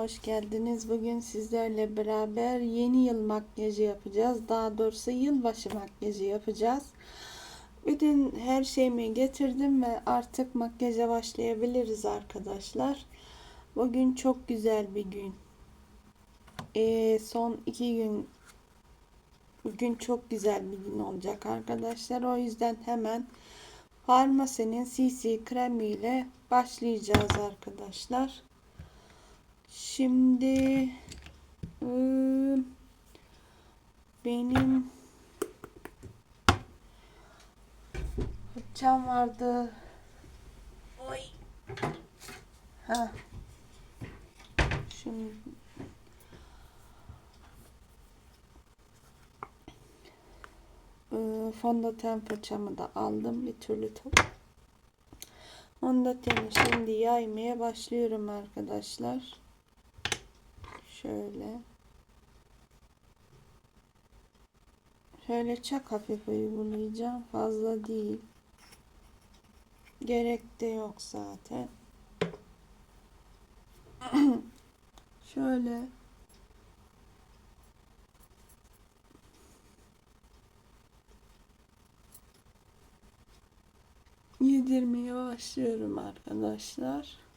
hoş geldiniz. Bugün sizlerle beraber yeni yıl makyajı yapacağız. Daha doğrusu yılbaşı makyajı yapacağız. Bütün her şeyimi getirdim ve artık makyaja başlayabiliriz arkadaşlar. Bugün çok güzel bir gün. Ee, son iki gün bugün çok güzel bir gün olacak arkadaşlar. O yüzden hemen Farmasinin CC kremiyle başlayacağız arkadaşlar. Şimdi ıı, benim fırçam vardı. Oy. Ha. Şimdi ıı, fondöten fırçamı da aldım bir türlü top. Fondöteni şimdi yaymaya başlıyorum arkadaşlar. Şöyle. Şöyle çok hafif uygulayacağım. Fazla değil. Gerek de yok zaten. Şöyle. Yedirmeye başlıyorum arkadaşlar.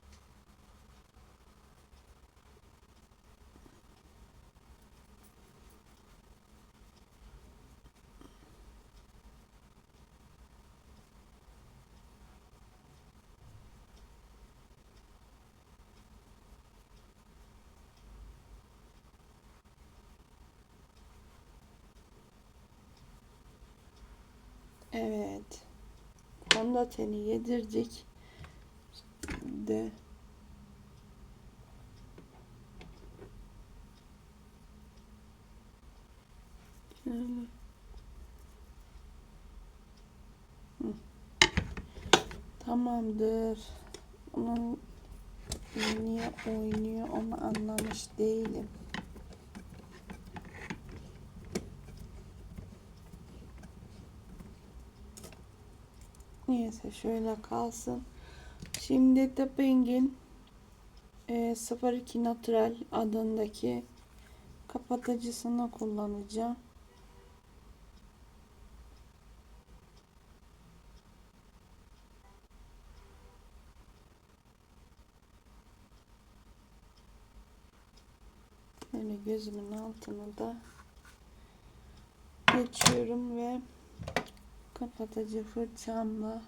Evet. Fondöteni yedirdik. De. Tamamdır. Bunun niye oynuyor onu anlamış değilim. Neyse şöyle kalsın. Şimdi de Beng'in e, 02 Natural adındaki kapatıcısını kullanacağım. Böyle gözümün altına da geçiyorum ve kapatıcı fırçamla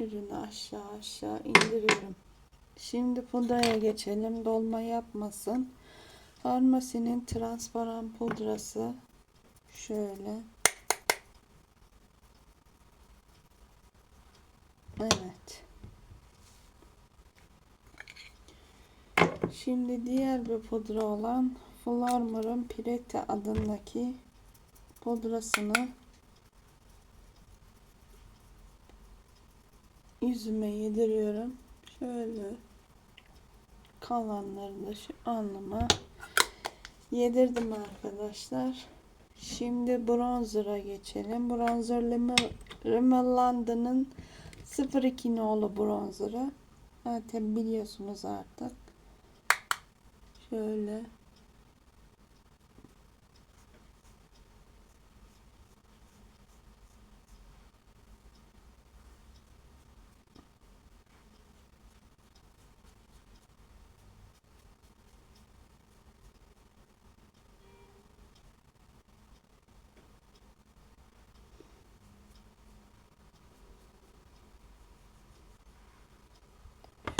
ürünü aşağı aşağı indiriyorum. Şimdi pudraya geçelim. Dolma yapmasın. Farmasinin transparan pudrası şöyle Evet. Şimdi diğer bir pudra olan Flarmer'ın Pirete adındaki pudrasını yüzüme yediriyorum. Şöyle kalanları da şu alnıma yedirdim arkadaşlar. Şimdi bronzer'a geçelim. Bronzer Rimmel London'ın 02 nolu bronzer'ı. Zaten biliyorsunuz artık. Şöyle.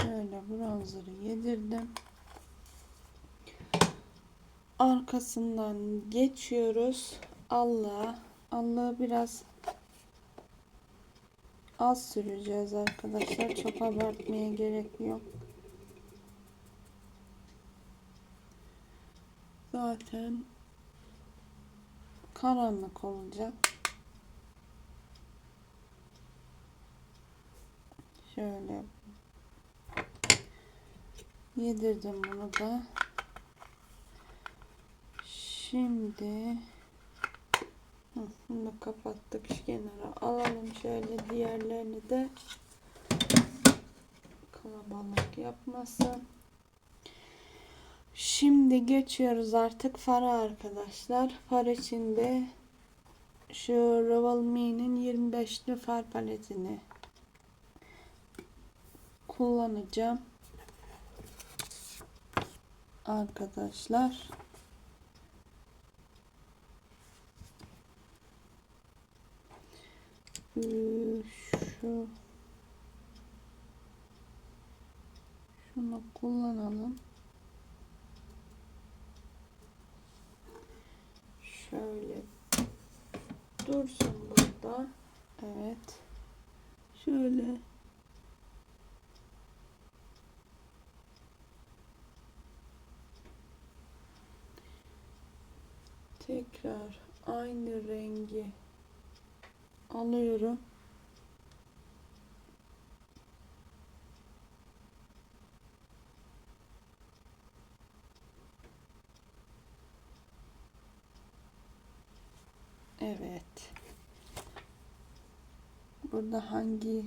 Şöyle bronzer'ı yedirdim. Arkasından geçiyoruz. Allah. Allah'ı biraz az süreceğiz arkadaşlar. Çok abartmaya gerek yok. Zaten karanlık olacak. Şöyle Yedirdim bunu da. Şimdi bunu kapattık şu kenara alalım şöyle diğerlerini de kalabalık yapmasın. Şimdi geçiyoruz artık fara arkadaşlar. Far içinde şu Revolme'nin 25'li far paletini kullanacağım. Arkadaşlar. Şu şunu kullanalım. Şöyle dursun burada. Evet. Şöyle tekrar aynı rengi alıyorum. Evet. Burada hangi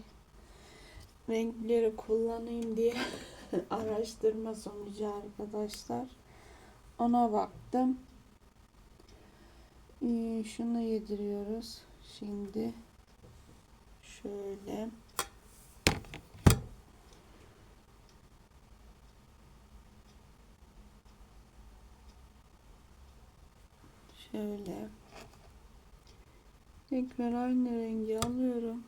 renkleri kullanayım diye araştırma sonucu arkadaşlar. Ona baktım. Ee, şunu yediriyoruz. Şimdi şöyle şöyle tekrar aynı rengi alıyorum.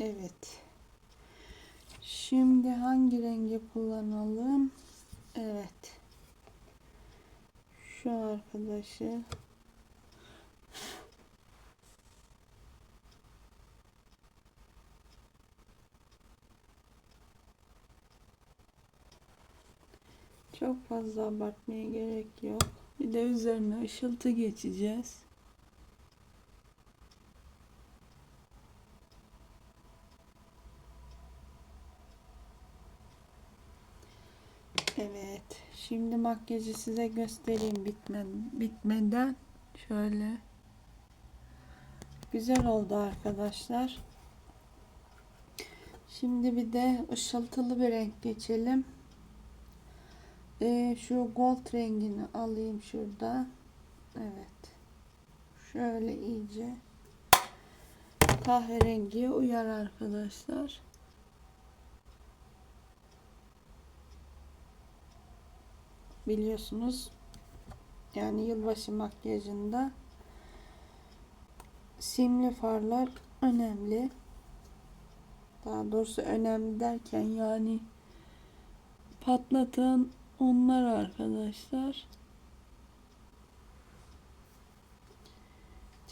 Evet. Şimdi hangi rengi kullanalım? Evet. Şu arkadaşı çok fazla abartmaya gerek yok. Bir de üzerine ışıltı geçeceğiz. Evet. Şimdi makyajı size göstereyim bitme, bitmeden. Şöyle. Güzel oldu arkadaşlar. Şimdi bir de ışıltılı bir renk geçelim. Ee, şu gold rengini alayım şurada. Evet. Şöyle iyice kahverengiye uyar arkadaşlar. Biliyorsunuz. Yani yılbaşı makyajında simli farlar önemli. Daha doğrusu önemli derken yani patlatan onlar arkadaşlar.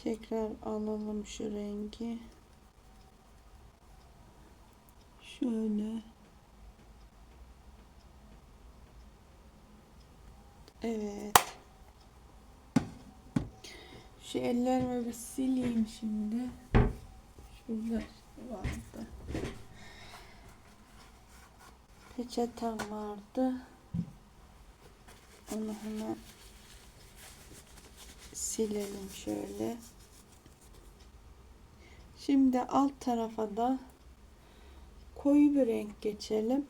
Tekrar alalım şu rengi. Şöyle. Evet. Şu ellerimi bir sileyim şimdi. Şurada vardı. Peçetem vardı. Onu hemen silelim şöyle. Şimdi alt tarafa da koyu bir renk geçelim.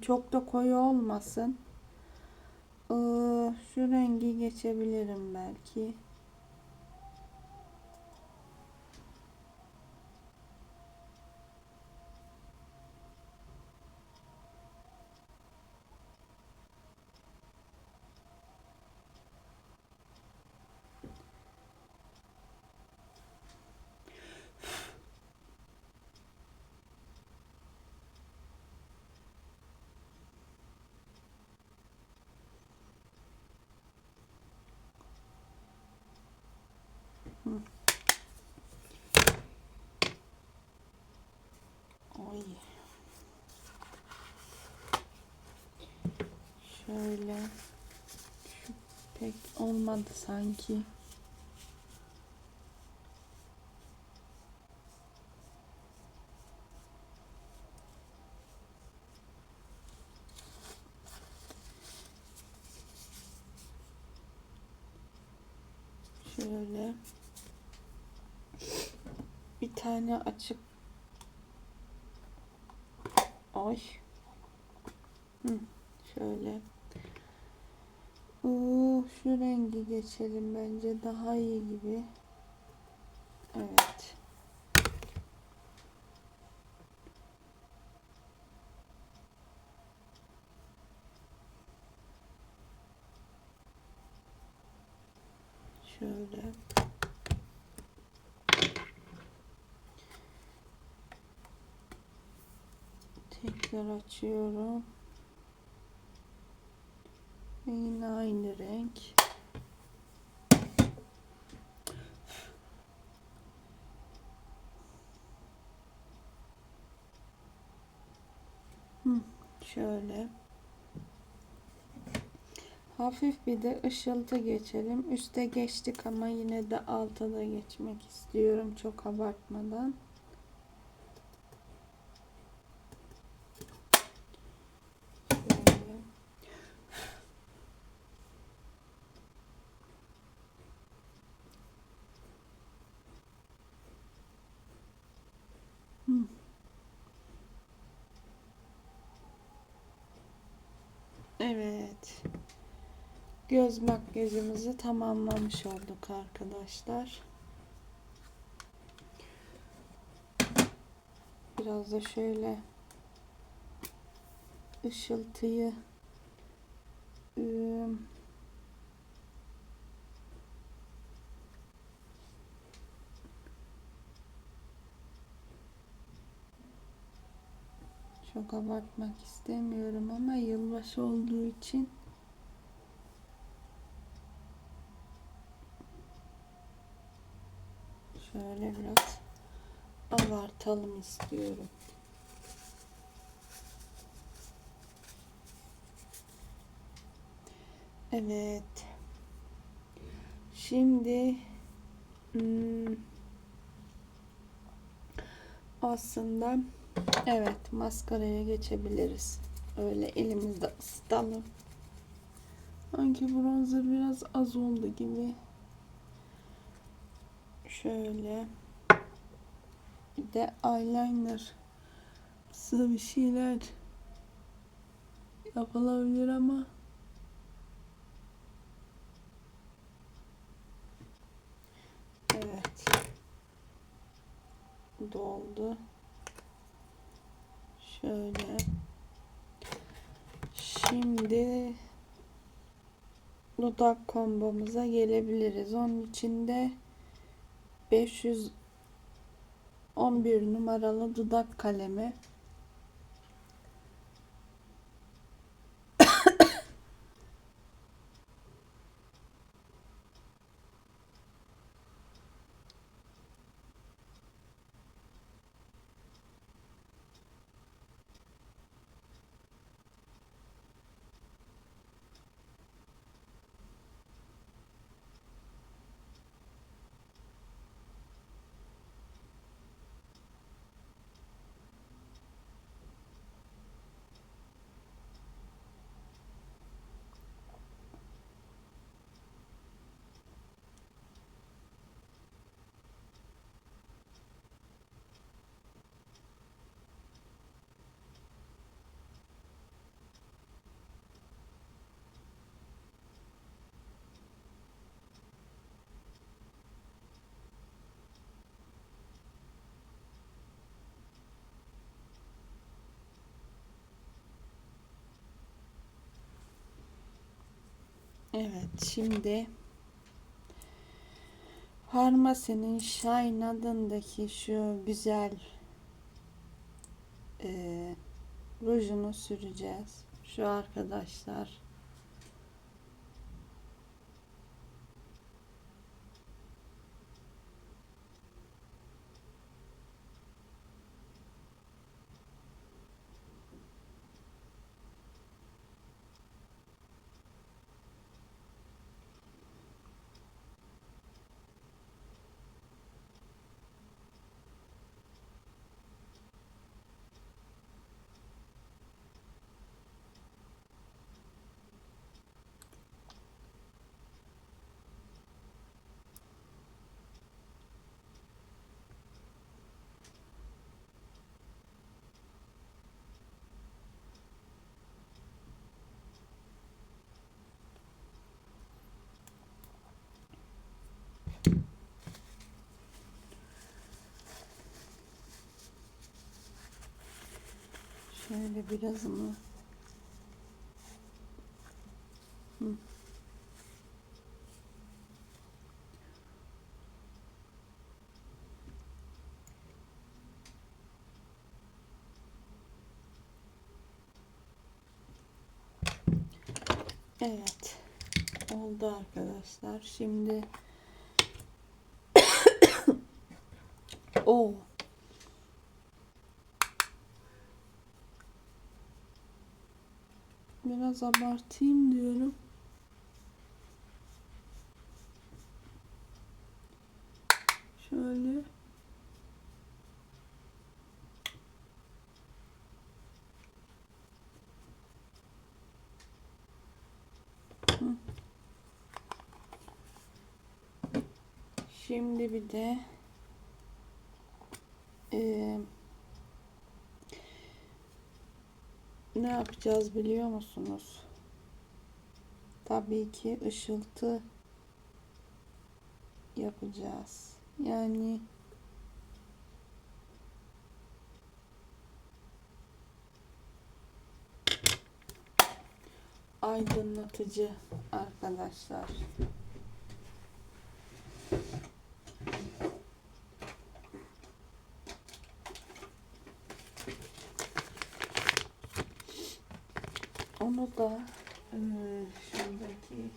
Çok da koyu olmasın. Şu rengi geçebilirim belki. Oy. Şöyle. Şu pek olmadı sanki. Şöyle. Açık. Ay. Hı, şöyle. Oo, şu rengi geçelim bence daha iyi gibi. Evet. Şöyle. Tekrar açıyorum. Ve yine aynı renk. Şöyle. Hafif bir de ışıltı geçelim. Üste geçtik ama yine de alta geçmek istiyorum çok abartmadan. Şöyle. Hı. Evet. Göz makyajımızı tamamlamış olduk arkadaşlar. Biraz da şöyle ışıltıyı ıı, çok abartmak istemiyorum ama yılbaşı olduğu için şöyle biraz abartalım istiyorum. Evet. Şimdi hmm, aslında evet maskaraya geçebiliriz. Öyle elimizde ısıtalım. Sanki bronzer biraz az oldu gibi. Şöyle. Bir de eyeliner. Sıvı bir şeyler yapılabilir ama Evet. Doldu. Şöyle. Şimdi dudak kombomuza gelebiliriz. Onun için de 511 numaralı dudak kalemi Evet şimdi Farmasinin Shine adındaki şu güzel e, rujunu süreceğiz. Şu arkadaşlar. Şöyle birazını. Hı. Evet. Oldu arkadaşlar. Şimdi o Biraz abartayım diyorum. Şöyle. Şimdi bir de eee ne yapacağız biliyor musunuz? Tabii ki ışıltı yapacağız. Yani aydınlatıcı arkadaşlar. Onu da eee, şuradaki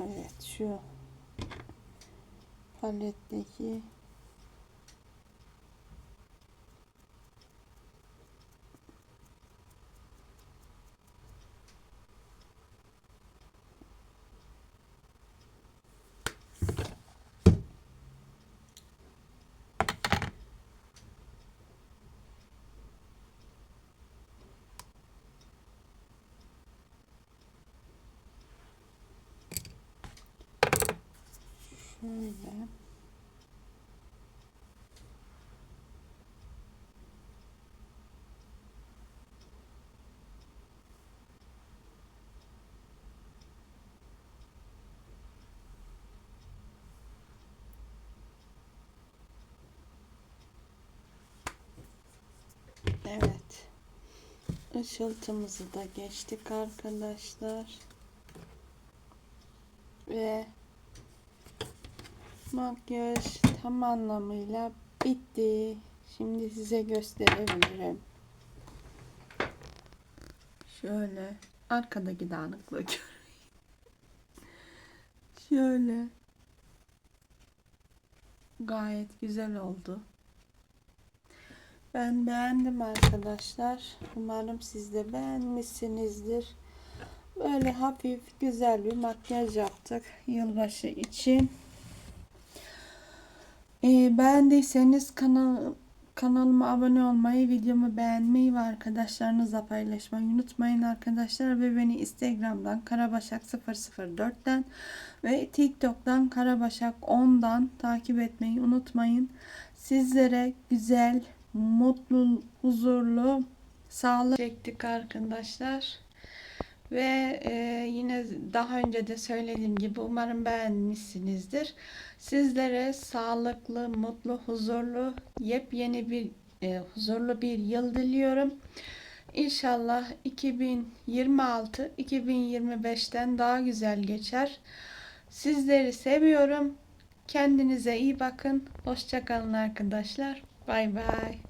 Evet şu paletteki şöyle Evet. Işıltımızı da geçtik arkadaşlar. Ve makyaj tam anlamıyla bitti. Şimdi size gösterebilirim. Şöyle arkadaki dağınıklığı görün. Şöyle. Gayet güzel oldu. Ben beğendim arkadaşlar. Umarım siz de beğenmişsinizdir. Böyle hafif güzel bir makyaj yaptık yılbaşı için. Ee, beğendiyseniz kanal kanalıma abone olmayı, videomu beğenmeyi ve arkadaşlarınızla paylaşmayı unutmayın arkadaşlar. Ve beni Instagram'dan karabaşak004'ten ve TikTok'tan karabaşak10'dan takip etmeyi unutmayın. Sizlere güzel, mutlu, huzurlu, sağlık çektik arkadaşlar. Ve e, yine daha önce de söylediğim gibi umarım beğenmişsinizdir. Sizlere sağlıklı, mutlu, huzurlu, yepyeni bir e, huzurlu bir yıl diliyorum. İnşallah 2026 2025'ten daha güzel geçer. Sizleri seviyorum. Kendinize iyi bakın. Hoşçakalın arkadaşlar. Bye bye.